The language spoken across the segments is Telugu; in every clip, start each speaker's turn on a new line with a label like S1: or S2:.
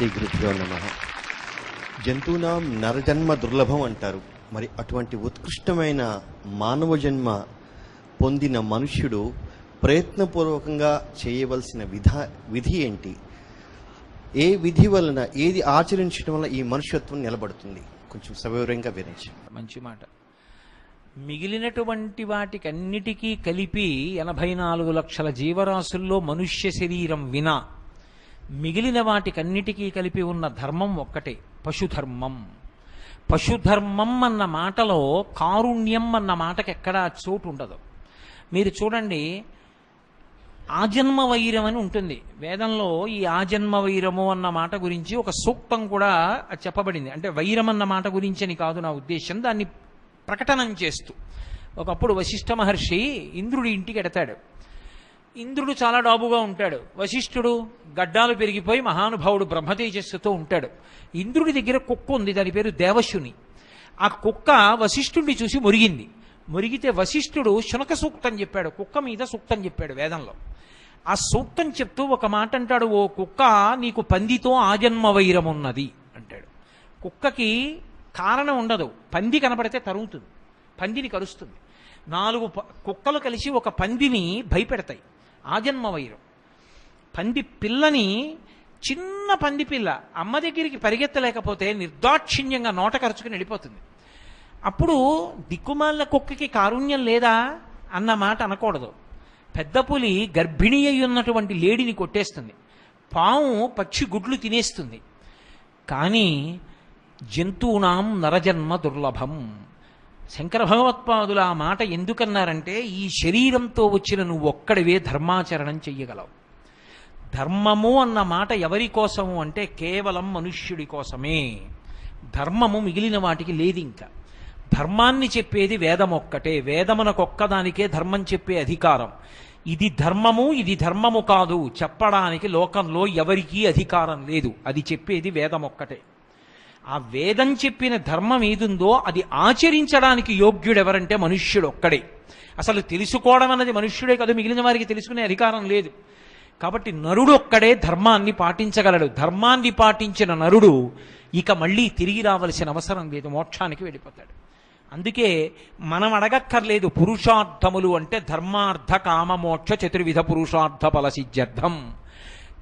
S1: శ్రీ గురుభ్యో నమ. జంతువునాం నరజన్మ దుర్లభం అంటారు. మరి అటువంటి ఉత్కృష్టమైన మానవ జన్మ పొందిన మనుష్యుడు ప్రయత్నపూర్వకంగా చేయవలసిన విధ విధి ఏంటి? ఏ విధి వలన ఏది ఆచరించడం వల్ల ఈ మనుష్యత్వం నిలబడుతుంది? కొంచెం సవివరంగా వివరించి
S2: మంచి మాట. మిగిలినటువంటి వాటికన్నిటికీ కలిపి ఎనభై నాలుగు లక్షల జీవరాశుల్లో మనుష్య శరీరం వినా మిగిలిన వాటికన్నిటికీ కలిపి ఉన్న ధర్మం ఒక్కటే పశుధర్మం. పశుధర్మం అన్న మాటలో కారుణ్యం అన్న మాటకి ఎక్కడా చోటు ఉండదు మీరు చూడండి ఆజన్మ వైరం అని ఉంటుంది. వేదంలో ఈ ఆజన్మ వైరము అన్న మాట గురించి ఒక సూక్తం కూడా చెప్పబడింది. అంటే వైరం అన్న మాట గురించి అని కాదు నా ఉద్దేశం. దాన్ని ప్రకటనం చేస్తూ. ఒకప్పుడు వశిష్ఠ మహర్షి ఇంద్రుడి ఇంటికి ఎడతాడు. ఇంద్రుడు చాలా డాబుగా ఉంటాడు. వశిష్ఠుడు గడ్డాలు పెరిగిపోయి మహానుభావుడు బ్రహ్మతేజస్సుతో ఉంటాడు. ఇంద్రుడి దగ్గర కుక్క ఉంది దాని పేరు దేవశుని. ఆ కుక్క వశిష్ఠుడిని చూసి మురిగింది. మురిగితే వశిష్ఠుడు శునక సూక్తం చెప్పాడు. కుక్క మీద సూక్తం చెప్పాడు వేదంలో. ఆ సూక్తం చెప్తూ ఒక మాట అంటాడు ఓ కుక్క నీకు పందితో ఆజన్మ వైరం ఉన్నది అంటాడు. కుక్కకి కారణం ఉండదు. పంది కనపడితే తరుగుతుంది పందిని కరుస్తుంది. నాలుగు ప- కుక్కలు కలిసి ఒక పందిని భయపెడతాయి. ఆజన్మ వైరం పంది పిల్లని చిన్న పంది పిల్ల అమ్మ దగ్గరికి పరిగెత్తలేకపోతే నిర్దాక్షిణ్యంగా నోట ఖర్చుకుని వెళ్ళిపోతుంది. అప్పుడు దిక్కుమాల కుక్కకి కారుణ్యం లేదా అన్న మాట అనకూడదు. పెద్ద పులి గర్భిణీ అయి ఉన్నటువంటి లేడిని కొట్టేస్తుంది. పాము పక్షి గుడ్లు తినేస్తుంది. కానీ జంతువునాం నరజన్మ దుర్లభం. శంకర భగవత్పాదులు ఆ మాట ఎందుకన్నారంటే ఈ శరీరంతో వచ్చిన నువ్వు ఒక్కడివే ధర్మాచరణం చెయ్యగలవు. ధర్మము అన్న మాట ఎవరి కోసము అంటే కేవలం మనుష్యుడి కోసమే. ధర్మము మిగిలిన వాటికి లేదు ఇంకా ధర్మాన్ని చెప్పేది వేదం ఒక్కటే వేదమునకొక్కదానికే ధర్మం చెప్పే అధికారం. ఇది ధర్మము ఇది ధర్మము కాదు. చెప్పడానికి లోకంలో ఎవరికీ అధికారం లేదు. అది చెప్పేది వేదం ఒక్కటే ఆ వేదం చెప్పిన ధర్మం ఏదుందో అది ఆచరించడానికి యోగ్యుడెవరంటే మనుష్యుడు ఒక్కడే. అసలు తెలుసుకోవడం అన్నది మనుష్యుడే కదా మిగిలిన వారికి తెలుసుకునే అధికారం లేదు. కాబట్టి నరుడు ఒక్కడే ధర్మాన్ని పాటించగలడు. ధర్మాన్ని పాటించిన నరుడు ఇక మళ్ళీ తిరిగి రావలసిన అవసరం లేదు మోక్షానికి వెళ్ళిపోతాడు. అందుకే మనం అడగక్కర్లేదు పురుషార్థములు అంటే ధర్మార్థ కామ మోక్ష చతుర్విధ పురుషార్థ ఫలసిద్ధ్యర్థం.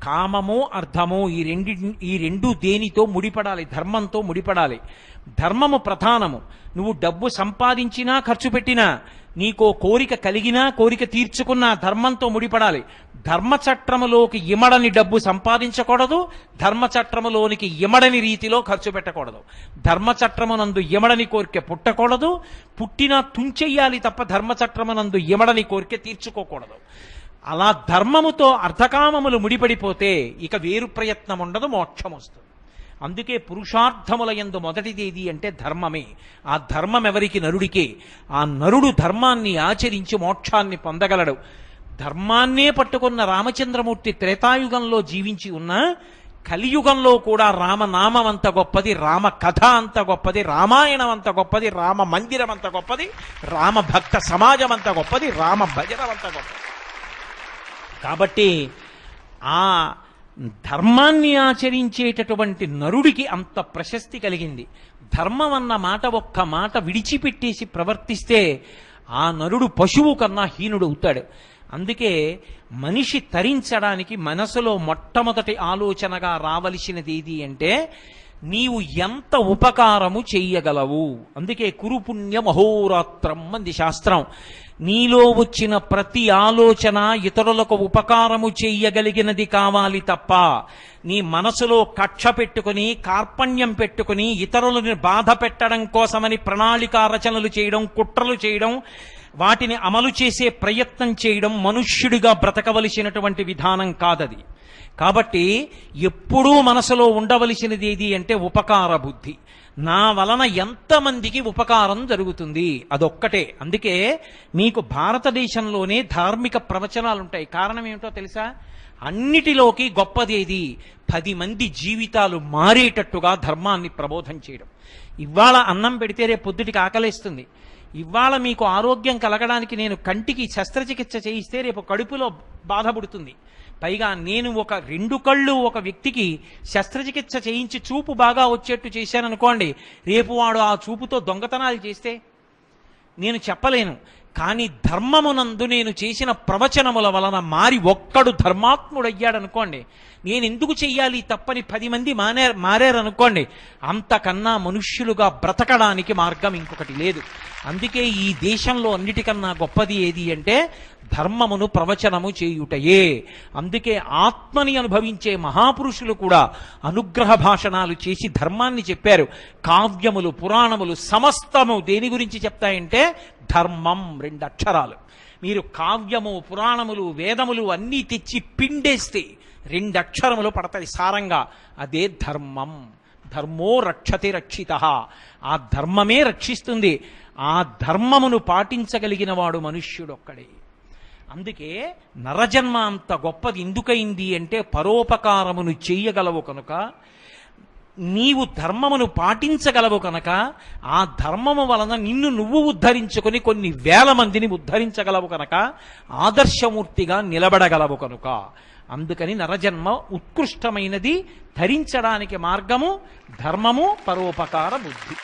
S2: కామము అర్థము ఈ రెండి ఈ రెండు దేనితో ముడిపడాలి? ధర్మంతో ముడిపడాలి. ధర్మము ప్రధానము. నువ్వు డబ్బు సంపాదించినా ఖర్చు పెట్టినా నీకో కోరిక కలిగినా కోరిక తీర్చుకున్నా ధర్మంతో ముడిపడాలి. ధర్మ చట్రములోకి ఇమడని డబ్బు సంపాదించకూడదు ధర్మ చట్రములోనికి ఇమడని రీతిలో ఖర్చు పెట్టకూడదు. ధర్మచట్రమునందు ఇమడని కోరిక పుట్టకూడదు పుట్టినా తుంచెయ్యాలి తప్ప ధర్మచట్రమునందు ఇమడని కోరిక తీర్చుకోకూడదు. అలా ధర్మముతో అర్ధకామములు ముడిపడిపోతే ఇక వేరు ప్రయత్నం ఉండదు మోక్షం వస్తుంది అందుకే పురుషార్థముల యందు మొదటిది ఏది అంటే ధర్మమే. ఆ ధర్మం ఎవరికి నరుడికే? ఆ నరుడు ధర్మాన్ని ఆచరించి మోక్షాన్ని పొందగలడు. ధర్మాన్నే పట్టుకున్న రామచంద్రమూర్తి త్రేతాయుగంలో జీవించి ఉన్న కలియుగంలో కూడా రామనామం అంత గొప్పది రామ కథ అంత గొప్పది రామాయణం అంత గొప్పది రామ మందిరం అంత గొప్పది రామ భక్త సమాజం అంత గొప్పది రామ భజనం అంత గొప్పది. కాబట్టి ఆ ధర్మాన్ని ఆచరించేటటువంటి నరుడికి అంత ప్రశస్తి కలిగింది. ధర్మం అన్న మాట ఒక్క మాట విడిచిపెట్టేసి ప్రవర్తిస్తే ఆ నరుడు పశువు కన్నా హీనుడు అవుతాడు. అందుకే మనిషి తరించడానికి మనసులో మొట్టమొదటి ఆలోచనగా రావలసినది ఏది అంటే నీవు ఎంత ఉపకారము చెయ్యగలవు అందుకే కురుపుణ్యం అహోరాత్రం అంది శాస్త్రం. నీలో వచ్చిన ప్రతి ఆలోచన ఇతరులకు ఉపకారము చెయ్యగలిగినది కావాలి తప్ప నీ మనసులో కక్ష పెట్టుకుని కార్పణ్యం పెట్టుకుని ఇతరులని బాధ పెట్టడం కోసమని ప్రణాళికా రచనలు చేయడం కుట్రలు చేయడం వాటిని అమలు చేసే ప్రయత్నం చేయడం మనుష్యుడిగా బ్రతకవలసినటువంటి విధానం కాదది. కాబట్టి ఎప్పుడూ మనసులో ఉండవలసినది ఏది అంటే ఉపకార బుద్ధి. నా వలన ఎంతమందికి ఉపకారం జరుగుతుంది? అదొక్కటే. అందుకే మీకు భారతదేశంలోనే ధార్మిక ప్రవచనాలు ఉంటాయి కారణం ఏమిటో తెలుసా? అన్నిటిలోకి గొప్పది ఏది? పది మంది జీవితాలు మారేటట్టుగా ధర్మాన్ని ప్రబోధం చేయడం. ఇవాళ అన్నం పెడితే రేపు పొద్దుటికి ఆకలేస్తుంది. ఇవాళ మీకు ఆరోగ్యం కలగడానికి నేను కంటికి శస్త్రచికిత్స చేయిస్తే రేపు కడుపులో బాధపడుతుంది పైగా నేను ఒక రెండు కళ్ళు ఒక వ్యక్తికి శస్త్రచికిత్స చేయించి చూపు బాగా వచ్చేట్టు చేశాననుకోండి రేపు వాడు ఆ చూపుతో దొంగతనాలు చేస్తే? నేను చెప్పలేను. కానీ ధర్మమునందు నేను చేసిన ప్రవచనముల వలన మారి ఒక్కడు ధర్మాత్ముడయ్యాడనుకోండి నేను ఎందుకు చెయ్యాలి తప్పని పది మంది మానే మారారనుకోండి అంతకన్నా మనుష్యులుగా బ్రతకడానికి మార్గం ఇంకొకటి లేదు. అందుకే ఈ దేశంలో అన్నిటికన్నా గొప్పది ఏది అంటే ధర్మమును ప్రవచనము చేయుటయే. అందుకే ఆత్మని అనుభవించే మహాపురుషులు కూడా అనుగ్రహ భాషణాలు చేసి ధర్మాన్ని చెప్పారు. కావ్యములు పురాణములు సమస్తము దేని గురించి చెప్తాయంటే ధర్మం రెండు అక్షరాలు. మీరు కావ్యము పురాణములు వేదములు అన్నీ తెచ్చి పిండేస్తే రెండు అక్షరములు పడతాయి సారంగా. అదే ధర్మం. ధర్మో రక్షతి రక్షిత. ఆ ధర్మమే రక్షిస్తుంది. ఆ ధర్మమును పాటించగలిగిన వాడు మనుష్యుడొక్కడే. అందుకే నరజన్మ అంత గొప్పది ఎందుకైంది అంటే పరోపకారమును చెయ్యగలవు కనుక నీవు ధర్మమును పాటించగలవు కనుక ఆ ధర్మము వలన నిన్ను నువ్వు ఉద్ధరించుకొని కొన్ని వేల మందిని ఉద్ధరించగలవు కనుక ఆదర్శమూర్తిగా నిలబడగలవు కనుక. అందుకని నరజన్మ ఉత్కృష్టమైనది ధరించడానికి మార్గము ధర్మము పరోపకార బుద్ధి.